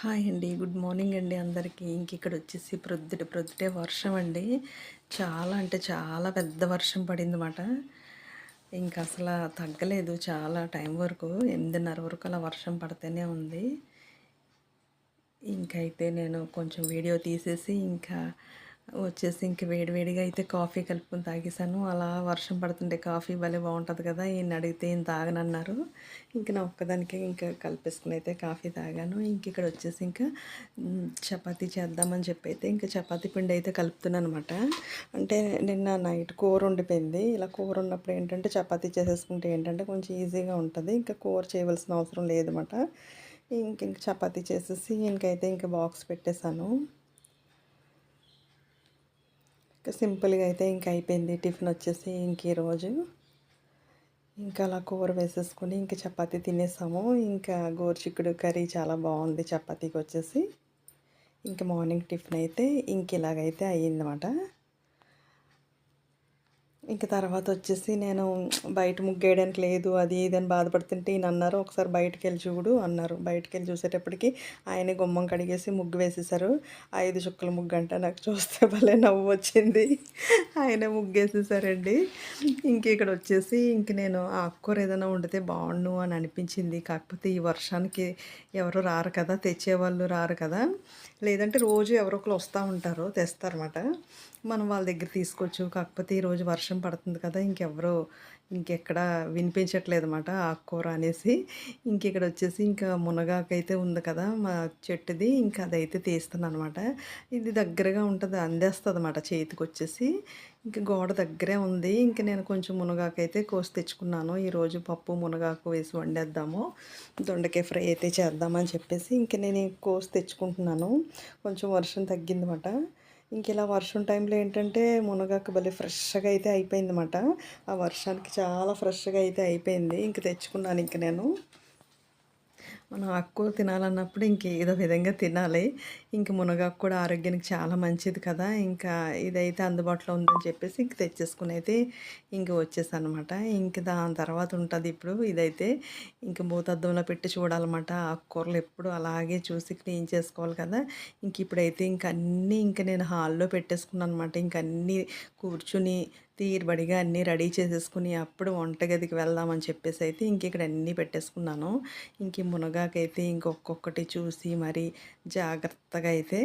Hi అండి. Good morning అండి అందరికీ. ఇంక ఇక్కడ వచ్చేసి ప్రొద్దుట ప్రొద్దుటే వర్షం అండి. చాలా అంటే చాలా పెద్ద వర్షం పడింది అన్నమాట ఇంకా అసలు తగ్గలేదు చాలా టైం వరకు. ఎనిమిదిన్నర వరకు అలా వర్షం పడితేనే ఉంది. ఇంకైతే నేను కొంచెం వీడియో తీసేసి ఇంకా వచ్చేసి ఇంక వేడివేడిగా అయితే కాఫీ కలుపుకొని తాగేసాను అలా వర్షం పడుతుంటే కాఫీ భలే బాగుంటుంది కదా ఈయన అడిగితే ఈయన తాగనన్నారు. ఇంక నా ఒక్కదానికే ఇంకా కలిపేసుకుని అయితే కాఫీ తాగాను. ఇంక ఇక్కడ వచ్చేసి ఇంకా చపాతీ చేద్దామని చెప్పి అయితే ఇంకా చపాతీ పిండి అయితే కలుపుతున్నాను అనమాట అంటే నిన్న నైట్ కూర ఉండిపోయింది ఇలా కూర ఉన్నప్పుడు ఏంటంటే చపాతీ చేసేసుకుంటే ఏంటంటే కొంచెం ఈజీగా ఉంటుంది. ఇంకా కూర చేయవలసిన అవసరం లేదన్నమాట. ఇంక ఇంక చపాతీ చేసేసి ఇంకైతే ఇంకా బాక్స్ పెట్టేశాను. సింపుల్గా అయితే ఇంకా అయిపోయింది. టిఫిన్ వచ్చేసి ఇంక ఈరోజు ఇంకా అలా కూర వేసేసుకొని ఇంకా చపాతీ తినేసాము. ఇంకా గోరుచిక్కుడు కర్రీ చాలా బాగుంది చపాతీకి వచ్చేసి. ఇంకా మార్నింగ్ టిఫిన్ అయితే ఇంక ఇలాగైతే అయ్యిందన్నమాట. ఇంక తర్వాత వచ్చేసి నేను బయట ముగ్గేయడానికి లేదు అది ఇది అని బాధపడుతుంటే ఈయన అన్నారు ఒకసారి బయటకు వెళ్ళి చూడు అన్నారు. బయటకు వెళ్ళి చూసేటప్పటికి ఆయన గుమ్మం కడిగేసి ముగ్గు వేసేసారు ఐదు చుక్కల ముగ్గు అంటే నాకు చూస్తే భలే నవ్వు వచ్చింది. ఆయన ముగ్గేసేసారండి. ఇంక ఇక్కడ వచ్చేసి ఇంక నేను ఆకుకూర ఏదైనా వండితే బాగుండు అని అనిపించింది. కాకపోతే ఈ వర్షానికి ఎవరు రారు కదా తెచ్చేవాళ్ళు రారు కదా. లేదంటే రోజు ఎవరో ఒకరు వస్తూ ఉంటారు తెస్తారన్నమాట. మనం వాళ్ళ దగ్గర తీసుకోవచ్చు కాకపోతే ఈరోజు వర్షం పడుతుంది కదా ఇంకెవరో ఇంకెక్కడ వినిపించట్లేదు అనమాట ఆకుకూర అనేసి. ఇంక ఇక్కడ వచ్చేసి ఇంకా మునగాకైతే ఉంది కదా మా చెట్టుది ఇంకా అదైతే తీస్తాను అనమాట ఇది దగ్గరగా ఉంటుంది అందేస్తుంది అనమాట చేతికి వచ్చేసి ఇంక గోడ దగ్గరే ఉంది. ఇంక నేను కొంచెం మునగాకైతే కోసి తెచ్చుకున్నాను. ఈరోజు పప్పు మునగాకు వేసి వండేద్దాము. దొండకాయ ఫ్రై అయితే చేద్దామని చెప్పేసి ఇంక నేను కోసి తెచ్చుకుంటున్నాను. కొంచెం వర్షం తగ్గిందన్నమాట. ఇంక ఇలా వర్షం టైంలో ఏంటంటే మునగాకు భలే ఫ్రెష్గా అయితే అయిపోయిందన్నమాట. ఆ వర్షానికి చాలా ఫ్రెష్గా అయితే అయిపోయింది. ఇంక తెచ్చుకున్నాను ఇంక నేను. మనం ఆకుకూర తినాలన్నప్పుడు ఇంక ఏదో విధంగా తినాలి. ఇంక మునగాకు కూడా ఆరోగ్యానికి చాలా మంచిది కదా. ఇంకా ఇదైతే అందుబాటులో ఉందని చెప్పేసి ఇంక తెచ్చేసుకుని అయితే ఇంక వచ్చేసానమాట. ఇంక దాని తర్వాత ఉంటుంది ఇప్పుడు ఇదైతే ఇంక భూతద్దంలో పెట్టి చూడాలన్నమాట. ఆకుకూరలు ఎప్పుడు అలాగే చూసి క్లీన్ చేసుకోవాలి కదా. ఇంక ఇప్పుడైతే ఇంక అన్నీ ఇంక నేను హాల్లో పెట్టేసుకున్నాను అనమాట ఇంక అన్నీ కూర్చుని తీరుబడిగా అన్నీ రెడీ చేసేసుకుని అప్పుడు వంటగదికి వెళ్దామని చెప్పేసి అయితే ఇంక ఇక్కడ అన్నీ పెట్టేసుకున్నాను. ఇంక మునగాకైతే ఇంకొక్కొక్కటి చూసి మరి జాగ్రత్తగా అయితే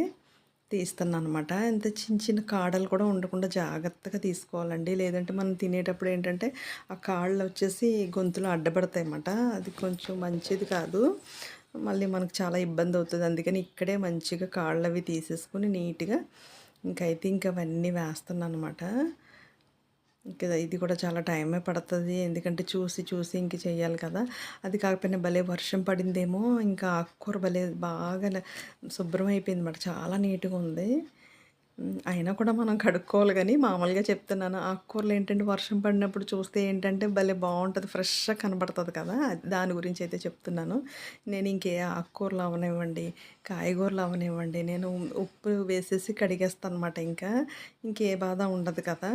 తీస్తున్నాను అనమాట ఇంత చిన్న చిన్న కాడలు కూడా ఉండకుండా జాగ్రత్తగా తీసుకోవాలండి. లేదంటే మనం తినేటప్పుడు ఏంటంటే ఆ కాళ్ళు వచ్చేసి గొంతులో అడ్డపడతాయి అన్నమాట అది కొంచెం మంచిది కాదు. మళ్ళీ మనకు చాలా ఇబ్బంది అవుతుంది. అందుకని ఇక్కడే మంచిగా కాళ్ళు అవి తీసేసుకుని నీట్గా ఇంకైతే ఇంక అవన్నీ వేస్తున్నాను అనమాట ఇంకా ఇది కూడా చాలా టైమే పడుతుంది. ఎందుకంటే చూసి చూసి ఇంక చేయాలి కదా. అది కాకపోయినా భలే వర్షం పడిందేమో ఇంకా ఆకుకూర భలే బాగా శుభ్రం అయిపోయింది మాట చాలా నీట్గా ఉంది. అయినా కూడా మనం కడుక్కోవాలి కానీ మామూలుగా చెప్తున్నాను. ఆకుకూరలు ఏంటంటే వర్షం పడినప్పుడు చూస్తే ఏంటంటే భలే బాగుంటుంది ఫ్రెష్గా కనబడుతుంది కదా. దాని గురించి అయితే చెప్తున్నాను. నేను ఇంకే ఆకుకూరలు అవనివ్వండి కాయగూరలు అవనివ్వండి. నేను ఉప్పు వేసేసి కడిగేస్తాను అనమాట ఇంకా. ఇంకే బాధ ఉండదు కదా.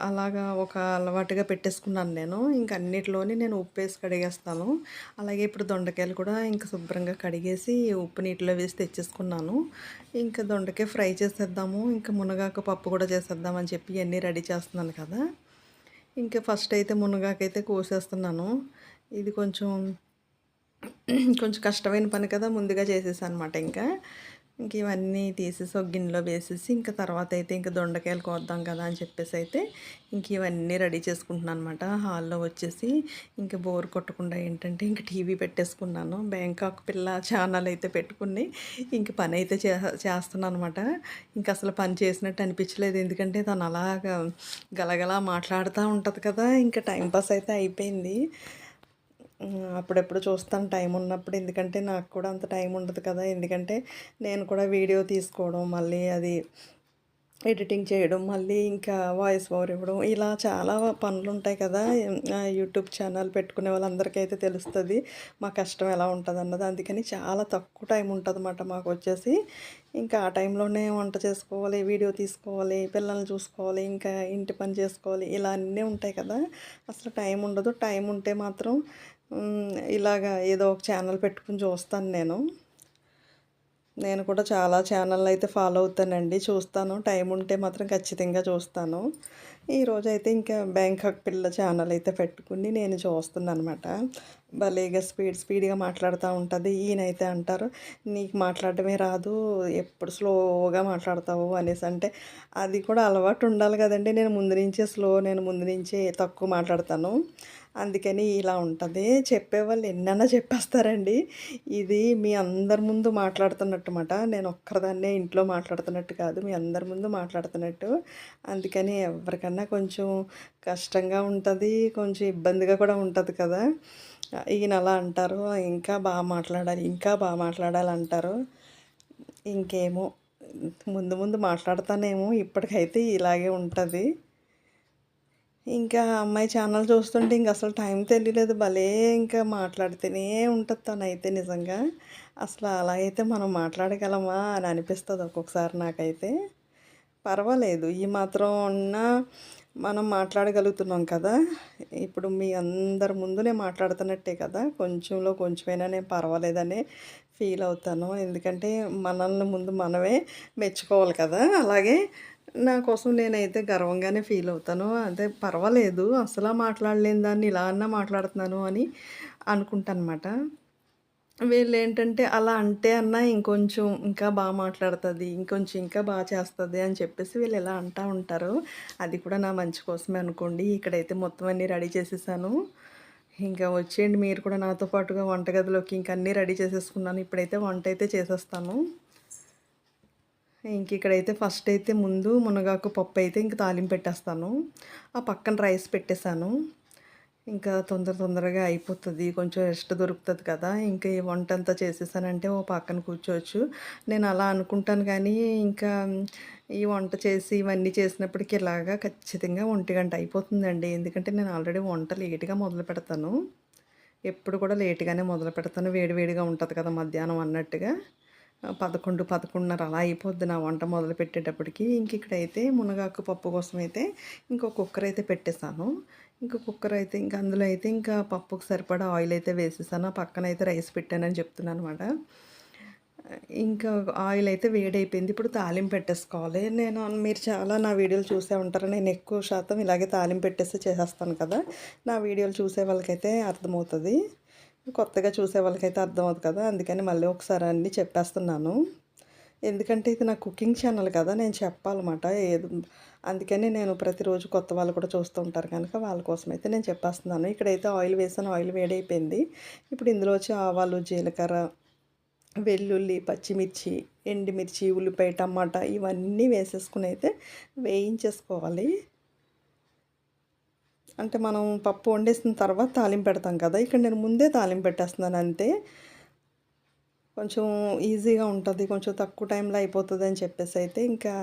అలాగా ఒక అలవాటుగా పెట్టేసుకున్నాను నేను. ఇంక అన్నిటిలోని నేను ఉప్పు వేసి కడిగేస్తాను. అలాగే ఇప్పుడు దొండకాయలు కూడా ఇంకా శుభ్రంగా కడిగేసి ఉప్పు నీటిలో వేసి తెచ్చేసుకున్నాను. ఇంకా దొండకాయ ఫ్రై చేసేద్దాము. ఇంకా మునగాకు పప్పు కూడా చేసేద్దామని చెప్పి అన్నీ రెడీ చేస్తున్నాను కదా. ఇంకా ఫస్ట్ అయితే మునగాకైతే కోసేస్తున్నాను. ఇది కొంచెం కొంచెం కష్టమైన పని కదా ముందుగా చేసేసాను అనమాట ఇంకా. ఇంక ఇవన్నీ తీసేసి ఒక గిన్నెలో వేసేసి ఇంకా తర్వాత అయితే ఇంకా దొండకాయలు కోద్దాం కదా అని చెప్పేసి అయితే ఇంక ఇవన్నీ రెడీ చేసుకుంటున్నాను అనమాట హాల్లో వచ్చేసి ఇంకా బోర్ కొట్టకుండా ఏంటంటే ఇంక టీవీ పెట్టేసుకున్నాను. బ్యాంకాక్ పిల్ల ఛానల్ అయితే పెట్టుకుని ఇంక పని అయితే చే చేస్తున్నాను అనమాట ఇంక అసలు పని చేసినట్టు అనిపించలేదు. ఎందుకంటే తను అలాగా గలగలా మాట్లాడుతూ ఉంటుంది కదా. ఇంకా టైంపాస్ అయితే అయిపోయింది. అప్పుడెప్పుడు చూస్తాను టైం ఉన్నప్పుడు. ఎందుకంటే నాకు కూడా అంత టైం ఉండదు కదా. ఎందుకంటే నేను కూడా వీడియో తీసుకోవడం మళ్ళీ అది ఎడిటింగ్ చేయడం మళ్ళీ ఇంకా వాయిస్ ఓవర్ ఇవ్వడం ఇలా చాలా పనులు ఉంటాయి కదా యూట్యూబ్ ఛానల్ పెట్టుకునే వాళ్ళందరికీ అయితే తెలుస్తుంది మా కష్టం ఎలా ఉంటుంది అన్నది అందుకని చాలా తక్కువ టైం ఉంటుంది అన్నమాట మాకు వచ్చేసి. ఇంకా ఆ టైంలోనే వంట చేసుకోవాలి వీడియో తీసుకోవాలి పిల్లల్ని చూసుకోవాలి ఇంకా ఇంటి పని చేసుకోవాలి ఇలా అన్నీ ఉంటాయి కదా. అసలు టైం ఉండదు. టైం ఉంటే మాత్రం ఇలాగా ఏదో ఒక ఛానల్ పెట్టుకుని చూస్తాను నేను. నేను కూడా చాలా ఛానల్ అయితే ఫాలో అవుతానండి. చూస్తాను. టైం ఉంటే మాత్రం ఖచ్చితంగా చూస్తాను. ఈరోజు అయితే ఇంకా బ్యాంకాక్ పిల్ల ఛానల్ అయితే పెట్టుకుని నేను చూస్తున్నాను అనమాట భలేగా స్పీడ్ స్పీడ్గా మాట్లాడుతూ ఉంటుంది. ఈయనైతే అంటారు నీకు మాట్లాడటమే రాదు. ఎప్పుడు స్లోగా మాట్లాడతావు? అనేసి. అంటే అది కూడా అలవాటు ఉండాలి కదండి. నేను ముందు నుంచే స్లో నేను ముందు నుంచే తక్కువ మాట్లాడతాను. అందుకని ఇలా ఉంటుంది. చెప్పేవాళ్ళు ఎన్నైనా చెప్పేస్తారండి. ఇది మీ అందరి ముందు మాట్లాడుతున్నట్టు మాట నేను ఒక్కరిదాన్నే ఇంట్లో మాట్లాడుతున్నట్టు కాదు. మీ అందరి ముందు మాట్లాడుతున్నట్టు. అందుకని ఎవరికన్నా కొంచెం కష్టంగా ఉంటుంది కొంచెం ఇబ్బందిగా కూడా ఉంటుంది కదా. ఈయన అలా అంటారు. ఇంకా బాగా మాట్లాడాలి ఇంకా బాగా మాట్లాడాలి అంటారు. ఇంకేమో ముందు ముందు మాట్లాడతానేమో. ఇప్పటికైతే ఇలాగే ఉంటుంది. ఇంకా అమ్మాయి ఛానల్ చూస్తుంటే ఇంక అసలు టైం తెలియలేదు. భలే ఇంకా మాట్లాడితేనే ఉంటుంది తనైతే నిజంగా. అసలు అలా అయితే మనం మాట్లాడగలమా అని అనిపిస్తుంది ఒక్కొక్కసారి నాకైతే. పర్వాలేదు ఈ మాత్రం ఉన్న మనం మాట్లాడగలుగుతున్నాం కదా. ఇప్పుడు మీ అందరి ముందు నేను మాట్లాడుతున్నట్టే కదా. కొంచెంలో కొంచెమైనా నేను పర్వాలేదనే ఫీల్ అవుతాను. ఎందుకంటే మనల్ని ముందు మనమే మెచ్చుకోవాలి కదా. అలాగే నా కోసం నేనైతే గర్వంగానే ఫీల్ అవుతాను. అదే పర్వాలేదు అసలు మాట్లాడలేని దాన్ని ఇలా అన్నా మాట్లాడుతున్నాను అని అనుకుంటానమాట. వీళ్ళు ఏంటంటే అలా అంటే అన్నా ఇంకొంచెం ఇంకా బాగా మాట్లాడుతుంది ఇంకొంచెం ఇంకా బాగా చేస్తుంది అని చెప్పేసి వీళ్ళు ఇలా అంటూ ఉంటారు. అది కూడా నా మంచి కోసమే అనుకోండి. ఇక్కడైతే మొత్తం అన్నీ రెడీ చేసేసాను. ఇంకా వచ్చేయండి మీరు కూడా నాతో పాటుగా వంటగదిలోకి ఇంక అన్నీ రెడీ చేసేసుకున్నాను. ఇప్పుడైతే వంట అయితే చేసేస్తాను. ఇంక ఇక్కడైతే ఫస్ట్ అయితే ముందు మునగాకు పప్పు అయితే ఇంక తాలింపు పెట్టేస్తాను. ఆ పక్కన రైస్ పెట్టేశాను. ఇంకా తొందర తొందరగా అయిపోతుంది. కొంచెం రెస్ట్ దొరుకుతుంది కదా. ఇంకా ఈ వంట అంతా చేసేసానంటే ఓ పక్కన కూర్చోవచ్చు. నేను అలా అనుకుంటాను కానీ ఇంకా ఈ వంట చేసి ఇవన్నీ చేసినప్పటికీ ఇలాగా ఖచ్చితంగా ఒంటి గంట అయిపోతుందండి. ఎందుకంటే నేను ఆల్రెడీ వంట లేట్గా మొదలు పెడతాను. ఎప్పుడు కూడా లేట్గానే మొదలు పెడతాను. వేడివేడిగా ఉంటుంది కదా మధ్యాహ్నం అన్నట్టుగా. పదకొండు పదకొండున్నర అలా అయిపోద్ది నా వంట మొదలు పెట్టేటప్పటికి. ఇంక ఇక్కడైతే మునగాకు పప్పు కోసం అయితే ఇంకో కుక్కర్ అయితే పెట్టేశాను. ఇంకో కుక్కర్ అయితే ఇంకా అందులో అయితే ఇంకా పప్పుకు సరిపడా ఆయిల్ అయితే వేసేసాను పక్కన అయితే రైస్ పెట్టానని చెప్తున్నాను అనమాట ఇంకా ఆయిల్ అయితే వేడైపోయింది. ఇప్పుడు తాలింపు పెట్టేసుకోవాలి. నేను మీరు చాలా నా వీడియోలు చూసే ఉంటారు. నేను ఎక్కువ శాతం ఇలాగే తాలింపు పెట్టేసి చేసేస్తాను కదా. నా వీడియోలు చూసే వాళ్ళకైతే అర్థమవుతుంది. కొత్తగా చూసే వాళ్ళకైతే అర్థమవుతుంది కదా. అందుకని మళ్ళీ ఒకసారి అన్నీ చెప్పేస్తున్నాను. ఎందుకంటే ఇది నా కుకింగ్ ఛానల్ కదా నేను చెప్పాలన్నమాట. ఏది అందుకని నేను ప్రతిరోజు కొత్త వాళ్ళు కూడా చూస్తూ ఉంటారు కనుక వాళ్ళ కోసం అయితే నేను చెప్పేస్తున్నాను. ఇక్కడైతే ఆయిల్ వేసాను ఆయిల్ వేడైపోయింది. ఇప్పుడు ఇందులో వచ్చి ఆవాలు జీలకర్ర వెల్లుల్లి పచ్చిమిర్చి ఎండుమిర్చి ఉల్లిపాయ టమాటా ఇవన్నీ వేసేసుకుని అయితే వేయించేసుకోవాలి. అంటే మనం పప్పు వండేసిన తర్వాత తాలింపు పెడతాం కదా ఇక్కడ నేను ముందే తాలింపు పెట్టేస్తున్నాను అంతే. కొంచెం ఈజీగా ఉంటుంది కొంచెం తక్కువ టైంలో అయిపోతుంది అని చెప్పేసి అయితే ఇంకా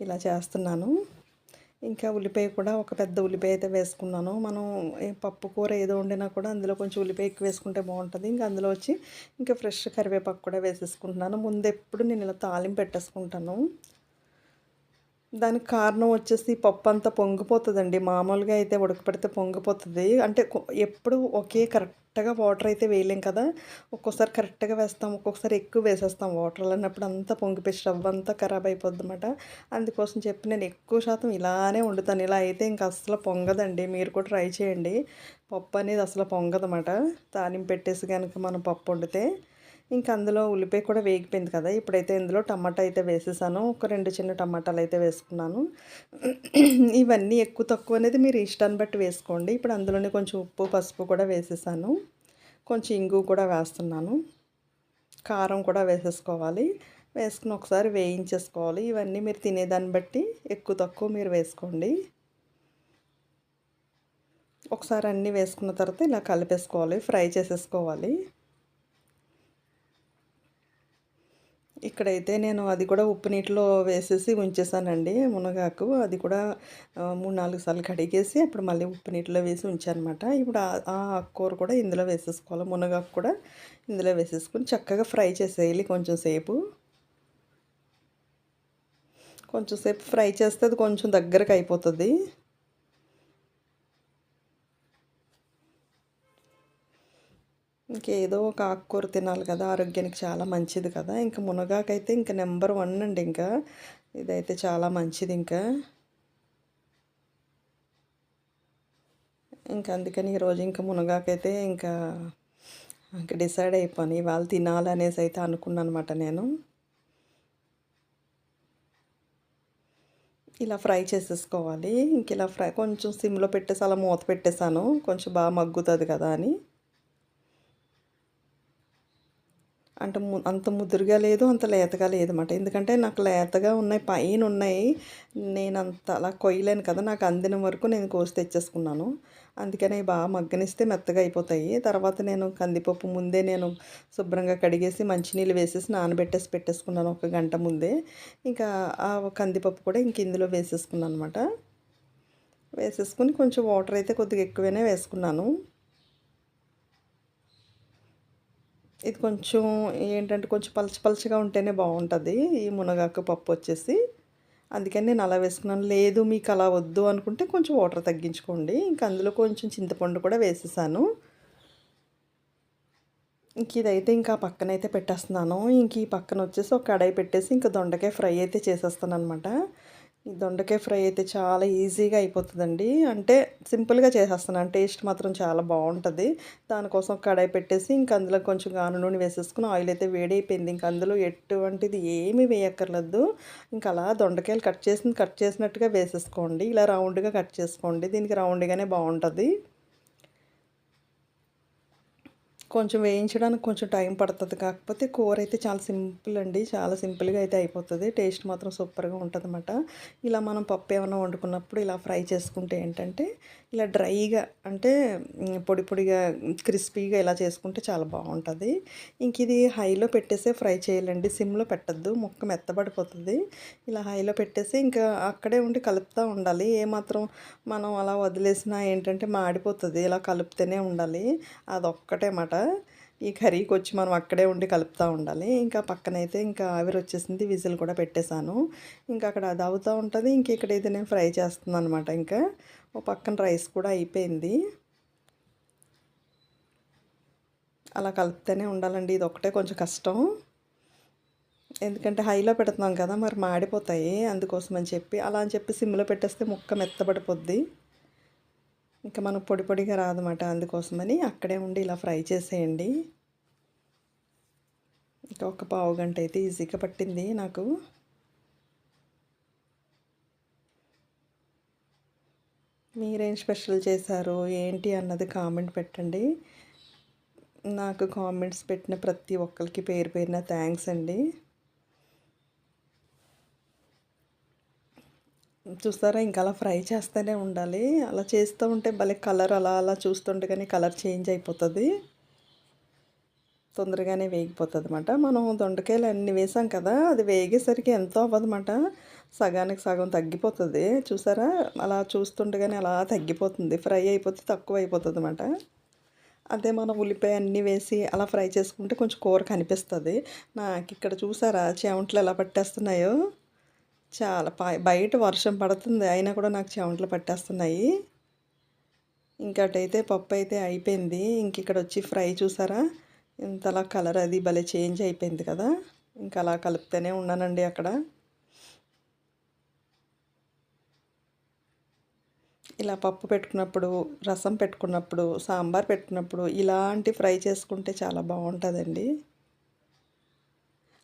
ఇలా చేస్తున్నాను. ఇంకా ఉల్లిపాయ కూడా ఒక పెద్ద ఉల్లిపాయ అయితే వేసుకున్నాను. మనం పప్పు కూర ఏదో వండినా కూడా అందులో కొంచెం ఉల్లిపాయ ఎక్కువ వేసుకుంటే బాగుంటుంది. ఇంకా అందులో వచ్చి ఇంకా ఫ్రెష్ కరివేపాకు కూడా వేసేసుకుంటున్నాను. ముందు ఎప్పుడు నేను ఇలా తాలింపు పెట్టేసుకుంటాను. దానికి కారణం వచ్చేసి పప్పు అంతా పొంగిపోతుందండి. మామూలుగా అయితే ఉడకపెడితే పొంగిపోతుంది. అంటే ఎప్పుడు ఒకే కరెక్ట్గా వాటర్ అయితే వేయలేం కదా. ఒక్కోసారి కరెక్ట్గా వేస్తాం ఒక్కొక్కసారి ఎక్కువ వేసేస్తాం. వాటర్ అన్నప్పుడు అంతా పొంగిపోయి స్టవ్ అంతా ఖరాబ్ అయిపోద్ది అనమాట అందుకోసం చెప్పి నేను ఎక్కువ శాతం ఇలానే వండుతాను. ఇలా అయితే ఇంక అసలు పొంగదండి. మీరు కూడా ట్రై చేయండి. పప్పు అనేది అసలు పొంగదన్నమాట. తాలింపు పెట్టేసి కనుక మనం పప్పు వండితే. ఇంకా అందులో ఉల్లిపాయ కూడా వేగిపోయింది కదా. ఇప్పుడైతే ఇందులో టమాటా అయితే వేసేసాను. ఒక రెండు చిన్న టమాటాలు అయితే వేసుకున్నాను. ఇవన్నీ ఎక్కువ తక్కువ అనేది మీరు ఇష్టాన్ని బట్టి వేసుకోండి. ఇప్పుడు అందులోనే కొంచెం ఉప్పు పసుపు కూడా వేసేసాను. కొంచెం ఇంగు కూడా వేస్తున్నాను. కారం కూడా వేసేసుకోవాలి. వేసుకుని ఒకసారి వేయించేసుకోవాలి. ఇవన్నీ మీరు తినేదాన్ని బట్టి ఎక్కువ తక్కువ మీరు వేసుకోండి. ఒకసారి అన్నీ వేసుకున్న తర్వాత ఇలా కలిపేసుకోవాలి. ఫ్రై చేసేసుకోవాలి. ఇక్కడైతే నేను అది కూడా ఉప్పు నీటిలో వేసేసి ఉంచేసానండి మునగాకు. అది కూడా మూడు నాలుగు సార్లు కడిగేసి అప్పుడు మళ్ళీ ఉప్పు నీటిలో వేసి ఉంచానమాట. ఇప్పుడు ఆ కూర కూడా ఇందులో వేసేసుకోవాలి. మునగాకు కూడా ఇందులో వేసేసుకొని చక్కగా ఫ్రై చేసేయాలి కొంచెం సేపు. కొంచెం సేపు ఫ్రై చేస్తే అది కొంచెం దగ్గరకు అయిపోతుంది. ఇంకేదో ఒక ఆకుకూర తినాలి కదా ఆరోగ్యానికి చాలా మంచిది కదా. ఇంకా మునగాకైతే ఇంకా నెంబర్ వన్ అండి ఇంకా. ఇదైతే చాలా మంచిది ఇంకా. ఇంకా అందుకని ఈరోజు ఇంకా మునగాకైతే ఇంకా ఇంకా డిసైడ్ అయిపోయి ఇవాళ తినాలనేసి అయితే అనుకున్నాను అనమాట నేను. ఇలా ఫ్రై చేసేసుకోవాలి. ఇంక ఇలా ఫ్రై కొంచెం సిమ్లో పెట్టేసి అలా మూత పెట్టేశాను. కొంచెం బాగా మగ్గుతుంది కదా అని. అంటే అంత ముదురుగా లేదు అంత లేతగా లేదన్నమాట. ఎందుకంటే నాకు లేతగా ఉన్నాయి పైన ఉన్నాయి. నేను అంత అలా కొయ్యలేను కదా నాకు అందిన వరకు నేను కోసి తెచ్చేసుకున్నాను. అందుకని బాగా మగ్గనిస్తే మెత్తగా అయిపోతాయి. తర్వాత నేను కందిపప్పు ముందే నేను శుభ్రంగా కడిగేసి మంచినీళ్ళు వేసేసి నానబెట్టేసి పెట్టేసుకున్నాను ఒక గంట ముందే. ఇంకా ఆ కందిపప్పు కూడా ఇంక ఇందులో వేసేసుకున్నాను అనమాట వేసేసుకుని కొంచెం వాటర్ అయితే కొద్దిగా ఎక్కువనే వేసుకున్నాను. ఇది కొంచెం ఏంటంటే కొంచెం పలచ పలచగా ఉంటేనే బాగుంటుంది. ఈ మునగాకు పప్పు వచ్చేసి. అందుకని నేను అలా వేసుకున్నాను. లేదు మీకు అలా వద్దు అనుకుంటే కొంచెం వాటర్ తగ్గించుకోండి. ఇంకా అందులో కొంచెం చింతపండు కూడా వేసేసాను. ఇంక ఇదైతే ఇంకా పక్కనైతే పెట్టేస్తున్నాను. ఇంక ఈ పక్కన వచ్చేసి ఒక కడాయి పెట్టేసి ఇంకా దొండకాయ ఫ్రై అయితే చేసేస్తాను అనమాట ఈ దొండకాయ ఫ్రై అయితే చాలా ఈజీగా అయిపోతుందండి. అంటే సింపుల్గా చేసేస్తున్నాను టేస్ట్ మాత్రం చాలా బాగుంటుంది. దానికోసం కడాయి పెట్టేసి ఇంక అందులో కొంచెం గాను నూనె వేసేసుకుని ఆయిల్ అయితే వేడైపోయింది. ఇంక అందులో ఎటువంటిది ఏమీ వేయక్కర్లేదు. ఇంకా అలా దొండకాయలు కట్ చేసి కట్ చేసినట్టుగా వేసేసుకోండి. ఇలా రౌండ్గా కట్ చేసుకోండి. దీనికి రౌండ్గానే బాగుంటుంది. కొంచెం వేయించడానికి కొంచెం టైం పడుతుంది. కాకపోతే కూర అయితే చాలా సింపుల్ అండి. చాలా సింపుల్గా అయితే అయిపోతుంది. టేస్ట్ మాత్రం సూపర్గా ఉంటుంది అన్నమాట ఇలా మనం పప్పు ఏమైనా వండుకున్నప్పుడు ఇలా ఫ్రై చేసుకుంటే ఏంటంటే ఇలా డ్రైగా అంటే పొడి పొడిగా క్రిస్పీగా ఇలా చేసుకుంటే చాలా బాగుంటుంది. ఇంక ఇది హైలో పెట్టేసే ఫ్రై చేయాలండి. సిమ్లో పెట్టద్దు. ముక్క మెత్తబడిపోతుంది. ఇలా హైలో పెట్టేసి ఇంకా అక్కడే ఉండి కలుపుతూ ఉండాలి. ఏమాత్రం మనం అలా వదిలేసినా ఏంటంటే మాడిపోతుంది. ఇలా కలుపుతూనే ఉండాలి. అదొక్కటే మాట ఈ కర్రీకి వచ్చి మనం అక్కడే ఉండి కలుపుతూ ఉండాలి. ఇంకా పక్కనైతే ఇంకా ఆవిరి వచ్చేసింది విజిల్ కూడా పెట్టేశాను. ఇంకా అక్కడ అది అవుతూ ఉంటుంది. ఇంక ఇక్కడ అయితే నేను ఫ్రై చేస్తున్నాను అనమాట ఇంకా. ఓ పక్కన రైస్ కూడా అయిపోయింది. అలా కలుపుతూనే ఉండాలండి. ఇది ఒకటే కొంచెం కష్టం. ఎందుకంటే హైలో పెడుతున్నాం కదా మరి మాడిపోతాయి అందుకోసం అని చెప్పి. అలా అని చెప్పి సిమ్లో పెట్టేస్తే ముక్క మెత్తబడిపోద్ది. ఇంకా మనకు పొడి పొడిగా రాదన్నమాట. అందుకోసమని అక్కడే ఉండి ఇలా ఫ్రై చేసేయండి. ఇంకా ఒక పావు గంట అయితే ఈజీగా పట్టింది నాకు. మీరేం స్పెషల్ చేశారు ఏంటి అన్నది కామెంట్ పెట్టండి. నాకు కామెంట్స్ పెట్టిన ప్రతి ఒక్కరికి పేరు పేరున థ్యాంక్స్ అండి. చూస్తారా? ఇంకా అలా ఫ్రై చేస్తూనే ఉండాలి. అలా చేస్తూ ఉంటే భలే కలర్ అలా అలా చూస్తుంటే కానీ కలర్ చేంజ్ అయిపోతుంది. తొందరగానే వేగిపోతుంది అనమాట మనం దొండకాయలు అన్నీ వేసాం కదా అది వేగేసరికి ఎంతో అవ్వదన్నమాట. సగానికి సగం తగ్గిపోతుంది. చూసారా? అలా చూస్తుండగానే అలా తగ్గిపోతుంది. ఫ్రై అయిపోతే తక్కువ అయిపోతుంది అనమాట అదే మనం ఉల్లిపాయ అన్నీ వేసి అలా ఫ్రై చేసుకుంటే కొంచెం కూర కనిపిస్తుంది. నాకు ఇక్కడ చూసారా? చెమటలు ఎలా పట్టేస్తున్నాయో. చాలా బయట వర్షం పడుతుంది. అయినా కూడా నాకు చెమటలు పట్టేస్తున్నాయి. ఇంకటైతే పప్పు అయితే అయిపోయింది. ఇంక ఇక్కడ వచ్చి ఫ్రై చూసారా? ఇంతలా కలర్ అది భలే చేంజ్ అయిపోయింది కదా. ఇంకా అలా కలుపుతూనే ఉన్నానండి అక్కడ. ఇలా పప్పు పెట్టుకున్నప్పుడు రసం పెట్టుకున్నప్పుడు సాంబార్ పెట్టుకున్నప్పుడు ఇలాంటి ఫ్రై చేసుకుంటే చాలా బాగుంటుందండి.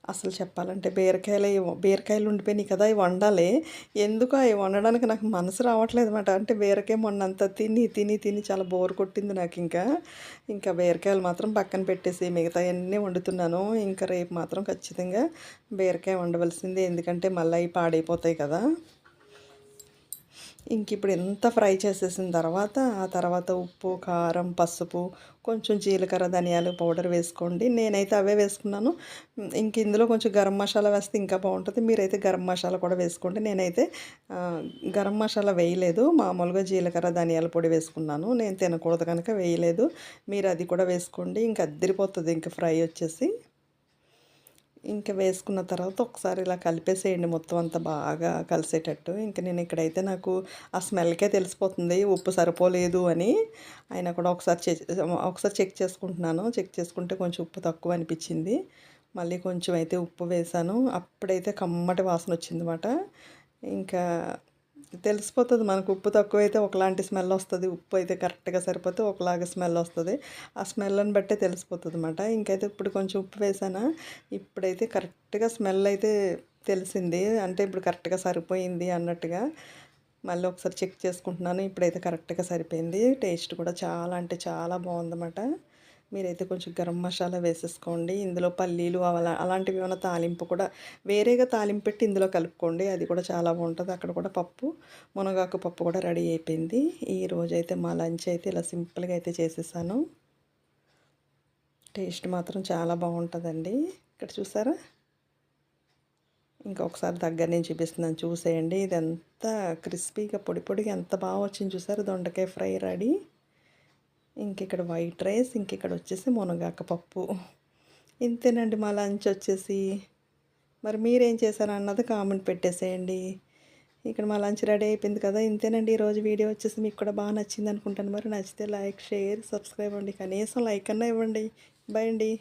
అసలు చెప్పాలంటే బీరకాయలు బీరకాయలు ఉండిపోయినాయి కదా అవి వండాలి. ఎందుకు అవి వండడానికి నాకు మనసు రావట్లేదు అనమాట అంటే బీరకాయ మొన్నంత తిని తిని తిని చాలా బోర్ కొట్టింది నాకు ఇంకా. ఇంకా బీరకాయలు మాత్రం పక్కన పెట్టేసి మిగతా అన్నీ వండుతున్నాను. ఇంకా రేపు మాత్రం ఖచ్చితంగా బీరకాయ వండవలసిందే. ఎందుకంటే మళ్ళీ అవి పాడైపోతాయి కదా. ఇంక ఇప్పుడు ఎంత ఫ్రై చేసేసిన తర్వాత ఆ తర్వాత ఉప్పు కారం పసుపు కొంచెం జీలకర్ర ధనియాలు పౌడర్ వేసుకోండి. నేనైతే అవే వేసుకున్నాను. ఇంక ఇందులో కొంచెం గరం మసాలా వేస్తే ఇంకా బాగుంటుంది. మీరైతే గరం మసాలా కూడా వేసుకోండి. నేనైతే గరం మసాలా వేయలేదు. మామూలుగా జీలకర్ర ధనియాల పొడి వేసుకున్నాను. నేను తినకూడదు కనుక వేయలేదు. మీరు అది కూడా వేసుకోండి. ఇంక అద్దరిపోతుంది ఇంక ఫ్రై వచ్చేసి. ఇంకా వేసుకున్న తర్వాత ఒకసారి ఇలా కలిపేసేయండి మొత్తం అంతా బాగా కలిసేటట్టు. ఇంకా నేను ఇక్కడైతే నాకు ఆ స్మెల్కే తెలిసిపోతుంది ఉప్పు సరిపోలేదు అని. అయినా కూడా ఒకసారి ఒకసారి చెక్ చేసుకుంటున్నాను. చెక్ చేసుకుంటే కొంచెం ఉప్పు తక్కువ అనిపించింది. మళ్ళీ కొంచెం అయితే ఉప్పు వేసాను. అప్పుడైతే కమ్మటి వాసన వచ్చిందన్నమాట ఇంకా తెలిసిపోతుంది మనకు ఉప్పు తక్కువ అయితే ఒకలాంటి స్మెల్ వస్తుంది ఉప్పు అయితే కరెక్ట్గా సరిపోతే ఒకలాగా స్మెల్ వస్తుంది. ఆ స్మెల్ని బట్టే తెలిసిపోతుంది అనమాట ఇంకైతే ఇప్పుడు కొంచెం ఉప్పు వేసానా ఇప్పుడైతే కరెక్ట్గా స్మెల్ అయితే తెలిసింది. అంటే ఇప్పుడు కరెక్ట్గా సరిపోయింది అన్నట్టుగా మళ్ళీ ఒకసారి చెక్ చేసుకుంటున్నాను ఇప్పుడైతే కరెక్ట్గా సరిపోయింది. టేస్ట్ కూడా చాలా అంటే చాలా బాగుందన్నమాట. మీరైతే కొంచెం గరం మసాలా వేసేసుకోండి. ఇందులో పల్లీలు అలా అలాంటివి ఏమైనా తాలింపు కూడా వేరేగా తాలింపు పెట్టి ఇందులో కలుపుకోండి. అది కూడా చాలా బాగుంటుంది. అక్కడ కూడా పప్పు మునగాకు పప్పు కూడా రెడీ అయిపోయింది. ఈ రోజైతే మా లంచ్ అయితే ఇలా సింపుల్గా అయితే చేసేసాను. టేస్ట్ మాత్రం చాలా బాగుంటుందండి. ఇక్కడ చూసారా? ఇంకొకసారి దగ్గర నుంచి చూపిస్తున్నాను. చూసేయండి. ఇది ఎంత క్రిస్పీగా పొడి పొడిగా ఎంత బాగా వచ్చింది చూసారు? దొండకాయ ఫ్రై రెడీ. ఇంకిక్కడ వైట్ రైస్ ఇంకిక్కడ వచ్చేసి మునగాక పప్పు. ఇంతేనండి మా లంచ్ వచ్చేసి. మరి మీరేం చేశారు అన్నది కామెంట్ పెట్టేసేయండి. ఇక్కడ మా లంచ్ రెడీ అయిపోయింది కదా. ఇంతేనండి ఈరోజు వీడియో వచ్చేసి మీకు కూడా బాగా నచ్చింది అనుకుంటాను. మరి నచ్చితే లైక్ షేర్ సబ్స్క్రైబ్ అండి. కనీసం లైక్ అన్నా ఇవ్వండి. బై అండి.